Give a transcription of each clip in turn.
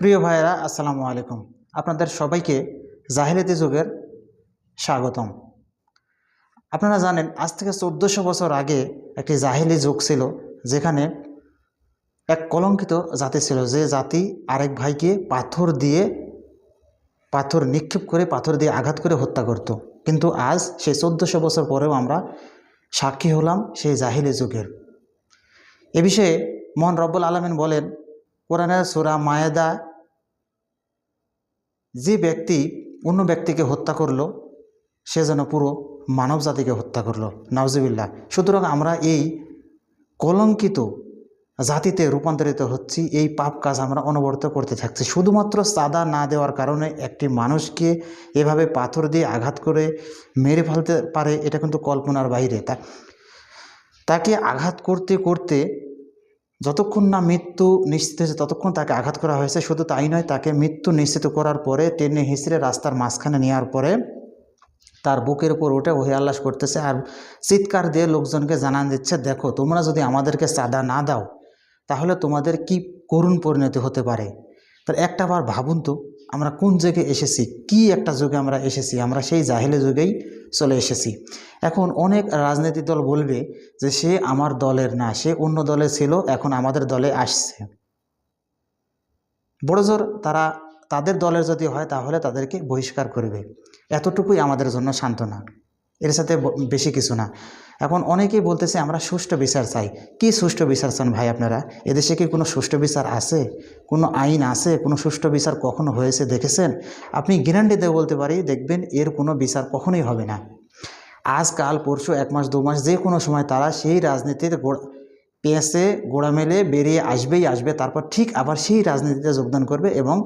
প্রিয় ভাইয়েরা, আসসালামু আলাইকুম। আপনাদের সবাইকে জাহিলিয়াতি যুগের স্বাগতম। আপনারা জানেন, আজ থেকে চোদ্দোশো বছর আগে একটি জাহিলি যুগ ছিল, যেখানে এক কলঙ্কিত জাতি ছিল। যে জাতি আরেক ভাইকে পাথর দিয়ে, পাথর নিক্ষেপ করে, পাথর দিয়ে আঘাত করে হত্যা করত। কিন্তু আজ সেই চোদ্দোশো বছর পরেও আমরা সাক্ষী হলাম সেই জাহিলি যুগের। এ বিষয়ে মোহন রব্বুল আলমিন বলেন, কোরআনের সুরা মায়েদা যে ব্যক্তি অন্য ব্যক্তিকে হত্যা করল, সে যেন পুরো মানব জাতিকে হত্যা করল। নওজিবিল্লা সুতরাং আমরা এই কলঙ্কিত জাতিতে রূপান্তরিত হচ্ছি, এই পাপ কাজ আমরা অনবরত করতে থাকছি। শুধুমাত্র সাদা না দেওয়ার কারণে একটি মানুষকে এভাবে পাথর দিয়ে আঘাত করে মেরে ফেলতে পারে, এটা কিন্তু কল্পনার বাইরে। তা তাকে আঘাত করতে করতে যতক্ষণ না মৃত্যু নিশ্চিত হয়েছে ততক্ষণ তাকে আঘাত করা হয়েছে। শুধু তাই নয়, তাকে মৃত্যু নিশ্চিত করার পরে টেনে হিসড়ে রাস্তার মাঝখানে নেওয়ার পরে তার বুকের উপর উঠে ওহে আল্লাস করতেছে আর চিৎকার দিয়ে লোকজনকে জানান দিচ্ছে, দেখো, তোমরা যদি আমাদেরকে চাঁদা না দাও, তাহলে তোমাদের কি করুণ পরিণতি হতে পারে? তার একটা বার ভাবুন তো, আমরা কোন যুগে এসেছি? কি একটা যুগে আমরা এসেছি? আমরা সেই জাহেলে যুগেই চলে এসেছি। এখন অনেক রাজনৈতিক দল বলবে যে সে আমার দলের না, সে অন্য দলে ছিল, এখন আমাদের দলে আসছে। বড় জোর তারা তাদের দলের যদি হয় তাহলে তাদেরকে বহিষ্কার করবে। এতটুকুই আমাদের জন্য সান্ত্বনা। এর সাথে বেশি কিছু না। এখন অনেকেই বলতেছে, আমরা সুষ্ঠু বিচার চাই। কি সুষ্ঠু বিচার চান ভাই আপনারা? এদেশে কি কোনো সুষ্ঠু বিচার আছে? কোনো আইন আছে? কোনো সুষ্ঠু বিচার কখনো হয়েছে দেখেছেন? আপনি গ্যারান্টি দিয়ে বলতে পারি, দেখবেন এর কোনো বিচার কখনোই হবে না। আজ, কাল, পরশু, এক মাস, দু মাস, যে কোনো সময় তারা সেই রাজনীতির গোড়া, পেঁচে, গোড়া মেলে বেরিয়ে আসবেই আসবে, তারপর ঠিক আবার সেই রাজনীতিতে যোগদান করবে এবং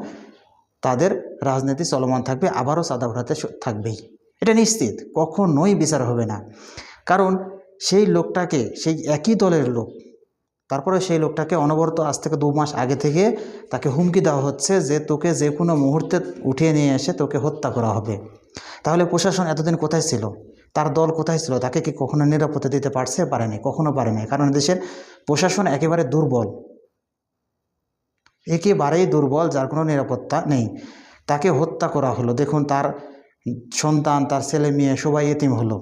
তাদের রাজনীতি চলমান থাকবে, আবারও চাঁদা উঠাতে থাকবেই। এটা নিশ্চিত, কখনোই বিচার হবে না। কারণ সেই লোকটাকে, সেই একই দলের লোক, তারপরে সেই লোকটাকে অনবরত আজ থেকে দু মাস আগে থেকে তাকে হুমকি দেওয়া হচ্ছে যে তোকে যে কোনো মুহূর্তে উঠিয়ে নিয়ে এসে তোকে হত্যা করা হবে। তাহলে প্রশাসন এতদিন কোথায় ছিল? তার দল কোথায় ছিল? তাকে কি কখনো নিরাপত্তা দিতে পারছে? পারেনি, কখনো পারেনি। কারণ দেশের প্রশাসন একেবারে দুর্বল। একেবারেই দুর্বল, যার কোনো নিরাপত্তা নেই। তাকে হত্যা করা হলো। দেখুন, তার সন্তান, তার ছেলে মেয়ে সবাই এতিম হলো।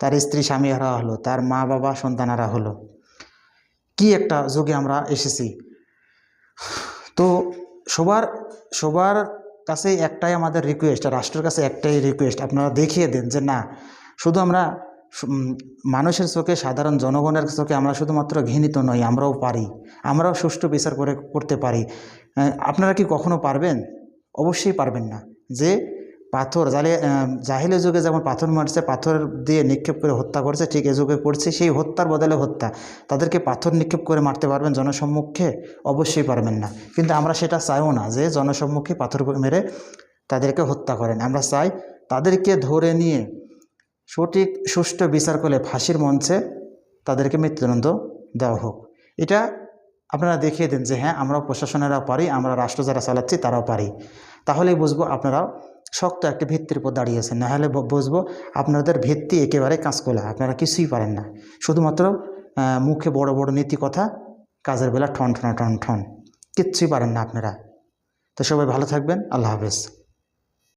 তার স্ত্রী, স্বামী হারা হলো, তার মা বাবা, সন্তান হারা হলো। কি একটা যুগে আমরা এসেছি। তো সবার সবার কাছে একটাই আমাদের রিকোয়েস্ট রাষ্ট্রের কাছে একটাই রিকোয়েস্ট আপনারা দেখিয়ে দেন যে না, শুধু আমরা মানুষের চোখে, সাধারণ জনগণের চোখে আমরা শুধুমাত্র ঘৃণিত নই, আমরাও পারি। আমরাও সুষ্ঠু বিচার করে, করতে পারি। আপনারা কি কখনো পারবেন? অবশ্যই পারবেন না। যে পাথর, জালে জাহিলের যুগে যেমন পাথর মারছে, পাথর দিয়ে নিক্ষেপ করে হত্যা করছে, ঠিক এ যুগে করছে, সেই হত্যার বদলে হত্যা। তাদেরকে পাথর নিক্ষেপ করে মারতে পারবেন জনসম্মুখে? অবশ্যই পারবেন না। কিন্তু আমরা সেটা চাইও না যে জনসম্মুখে পাথর মেরে তাদেরকে হত্যা করেন। আমরা চাই তাদেরকে ধরে নিয়ে সঠিক, সুষ্ঠু বিচার করলে ফাঁসির মঞ্চে তাদেরকে মৃত্যুদণ্ড দেওয়া হোক। এটা আপনারা দেখিয়ে দেন যে হ্যাঁ আমরা প্রশাসনেরাও পারি, আমরা রাষ্ট্র যারা চালাচ্ছি তারাও পারি। তাহলেই বুঝব আপনারাও শক্ত একটা ভিত্তির উপর দাঁড়িয়ে দাঁড়িয়েছেন না হলে বুঝব আপনাদের ভিত্তি একেবারে কাঁচকোলা, আপনারা কিছুই পারেন না। শুধুমাত্র মুখে বড় বড় নীতি কথা, কাজের বেলা ঠন ঠন ঠন ঠন। কিচ্ছুই পারেন না আপনারা। তো সবাই ভালো থাকবেন। আল্লাহ হাফেজ।